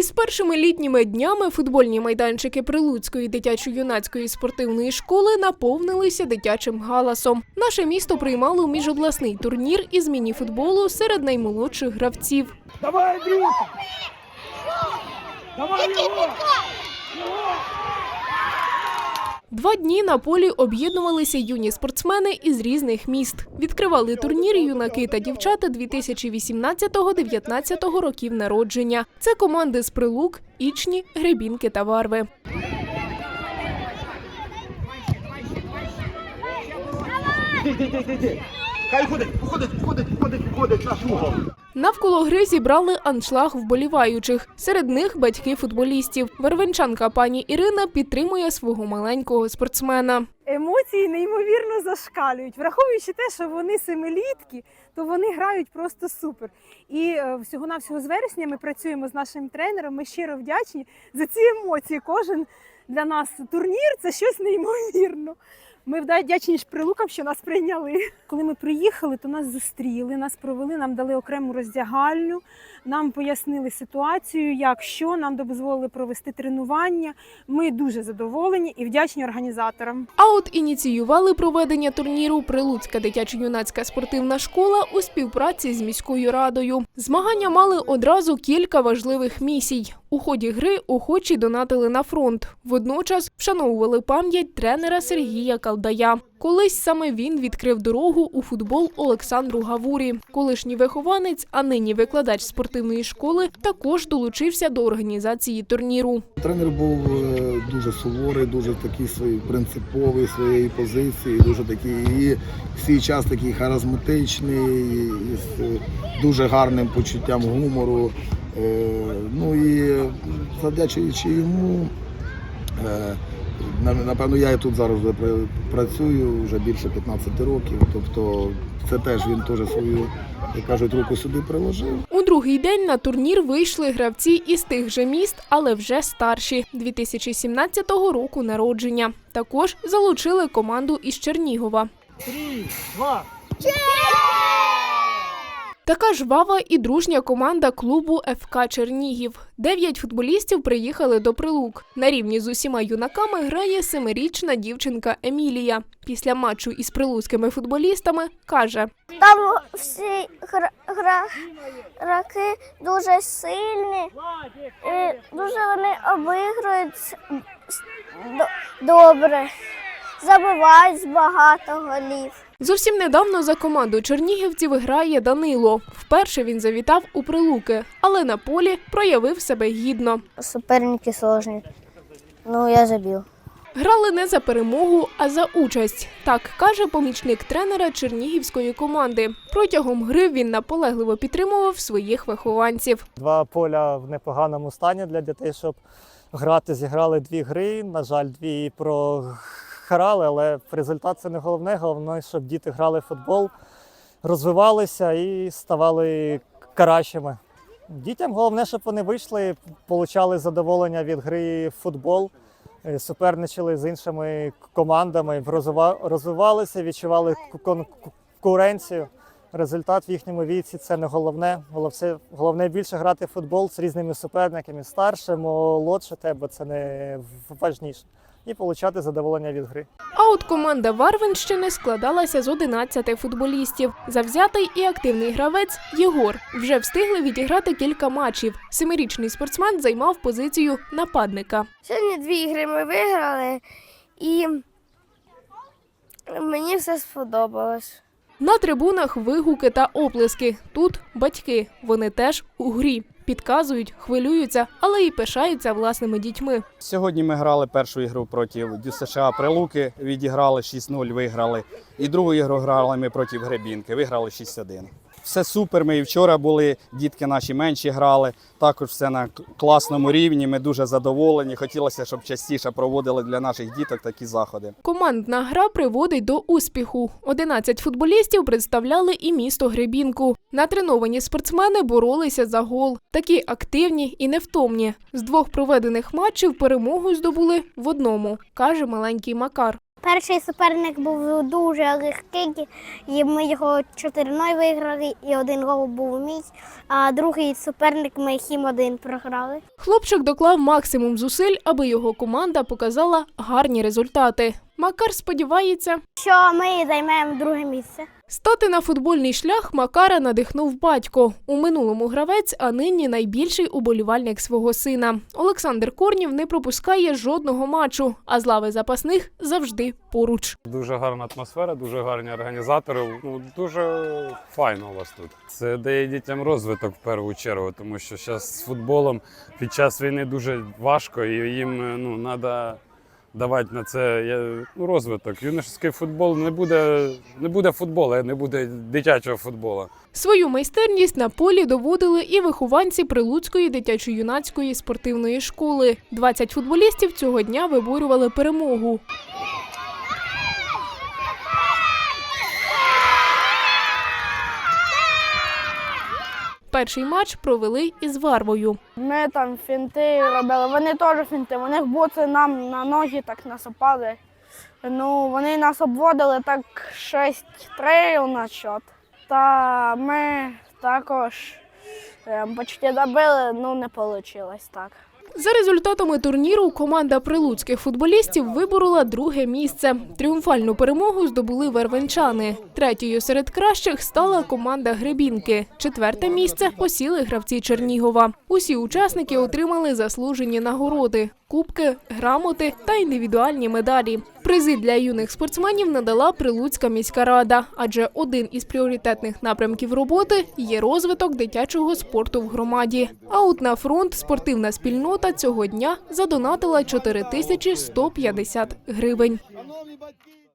Із першими літніми днями футбольні майданчики Прилуцької дитячо-юнацької спортивної школи наповнилися дитячим галасом. Наше місто приймало міжобласний турнір із міні-футболу серед наймолодших гравців. Давай, Давай, Давай його! Два дні на полі об'єднувалися юні спортсмени із різних міст. Відкривали турнір юнаки та дівчата 2018-19 років народження. Це команди з Прилук, Ічні, Гребінки та Варви. Іди. Хай ходить, ходить, ходить, ходить, ходить наш угол. Навколо гри зібрали аншлаг вболіваючих. Серед них батьки футболістів. Вервенчанка пані Ірина підтримує свого маленького спортсмена. Емоції неймовірно зашкалюють. Враховуючи те, що вони семилітки, то вони грають просто супер. І е, всього-навсього з вересня ми працюємо з нашим тренером. Ми щиро вдячні за ці емоції. Кожен для нас турнір це щось неймовірно. Ми вдячні ж прилукам, що нас прийняли. Коли ми приїхали, то нас зустріли, нас провели, нам дали окрему роздягальню, нам пояснили ситуацію, як що нам дозволили провести тренування. Ми дуже задоволені і вдячні організаторам. А от ініціювали проведення турніру Прилуцька дитячо-юнацька спортивна школа у співпраці з міською радою. Змагання мали одразу кілька важливих місій. У ході гри охочі донатили на фронт. Водночас вшановували пам'ять тренера Сергія Калдая. Колись саме він відкрив дорогу у футбол Олександру Гавурі. Колишній вихованець, а нині викладач спортивної школи, також долучився до організації турніру. Тренер був е, дуже суворий, дуже такий свій принциповий своєї позиції, дуже такий і в свій час такий харизматичний, і з е, дуже гарним почуттям гумору. Е, Ну і завдячуючи йому, е, напевно, я і тут зараз вже працюю вже більше 15 років. Тобто це теж він теж свою, як кажуть, руку сюди приложив. У другий день на турнір вийшли гравці із тих же міст, але вже старші 2017 року народження. Також залучили команду із Чернігова. Три, два. Така жвава і дружня команда клубу ФК Чернігів. Дев'ять футболістів приїхали до прилук. На рівні з усіма юнаками грає семирічна дівчинка Емілія. Після матчу із прилуцькими футболістами каже: Там всі гра- гра- гравці дуже сильні, і дуже вони обігрують добре, забивають багато голів. Зовсім недавно за команду чернігівців грає Данило. Вперше він завітав у прилуки, але на полі проявив себе гідно. Суперники сложні. Ну, я забив. Грали не за перемогу, а за участь. Так каже помічник тренера чернігівської команди. Протягом гри він наполегливо підтримував своїх вихованців. Два поля в непоганому стані для дітей, щоб грати. Зіграли дві гри. На жаль, дві програли, але результат це не головне. Головне, щоб діти грали в футбол, розвивалися і ставали кращими. Дітям головне, щоб вони вийшли, отримали задоволення від гри в футбол, е, суперничали з іншими командами, розвива- розвивалися, відчували конкуренцію. Результат в їхньому віці це не головне. Головне, головне більше грати в футбол з різними суперниками, старше, молодше тебе, це не важніше. І отримати задоволення від гри. А от команда Варвинщини складалася з 11 футболістів. Завзятий і активний гравець Єгор вже встигли відіграти кілька матчів. Семирічний спортсмен займав позицію нападника. Сьогодні дві ігри ми виграли, і мені все сподобалось. На трибунах вигуки та оплески. Тут батьки. Вони теж у грі. Підказують, хвилюються, але й пишаються власними дітьми. Сьогодні ми грали першу ігру проти США Прилуки, відіграли 6-0, виграли. І другу ігру грали ми проти Гребінки, виграли 6-1. Все супер. Ми і вчора були, дітки наші менші грали. Також все на класному рівні. Ми дуже задоволені. Хотілося, щоб частіше проводили для наших діток такі заходи. Командна гра приводить до успіху. 11 футболістів представляли і місто Гребінку. Натреновані спортсмени боролися за гол. Такі активні і невтомні. З двох проведених матчів перемогу здобули в одному, каже маленький Макар. Перший суперник був дуже легкий, і ми його 4-0 виграли, і один гол був мій, а другий суперник ми хім один програли. Хлопчик доклав максимум зусиль, аби його команда показала гарні результати. Макар сподівається, Що ми займемо друге місце. стати на футбольний шлях Макара надихнув батько. У минулому гравець, а нині найбільший уболівальник свого сина. Олександр Корнів не пропускає жодного матчу, а з лави запасних завжди поруч. Дуже гарна атмосфера, дуже гарні організатори. Ну дуже файно у вас тут. Це дає дітям розвиток в першу чергу, тому що зараз з футболом під час війни дуже важко, і їм е, ну треба давати на це ну, розвиток. Юношеський футбол не буде, не буде футболу, не буде дитячого футболу. Свою майстерність на полі доводили і вихованці Прилуцької дитячо-юнацької спортивної школи. 20 футболістів цього дня виборювали перемогу. Перший матч провели із Варвою. Ми там фінти робили, вони теж фінти. Вони буци нам на ноги так насипали. Ну, вони нас обводили так 6-3 на счет. Та ми також е, почти добили, ну не вийшло так. За результатами турніру команда прилуцьких футболістів виборола друге місце. Тріумфальну перемогу здобули вервенчани. Третьою серед кращих стала команда Гребінки. Четверте місце посіли гравці Чернігова. Усі учасники отримали заслужені нагороди, кубки, грамоти та індивідуальні медалі. Призи для юних спортсменів надала Прилуцька міська рада, адже один із пріоритетних напрямків роботи є розвиток дитячого спорту в громаді. А от на фронт спортивна спільнота цього дня задонатила 4150 гривень.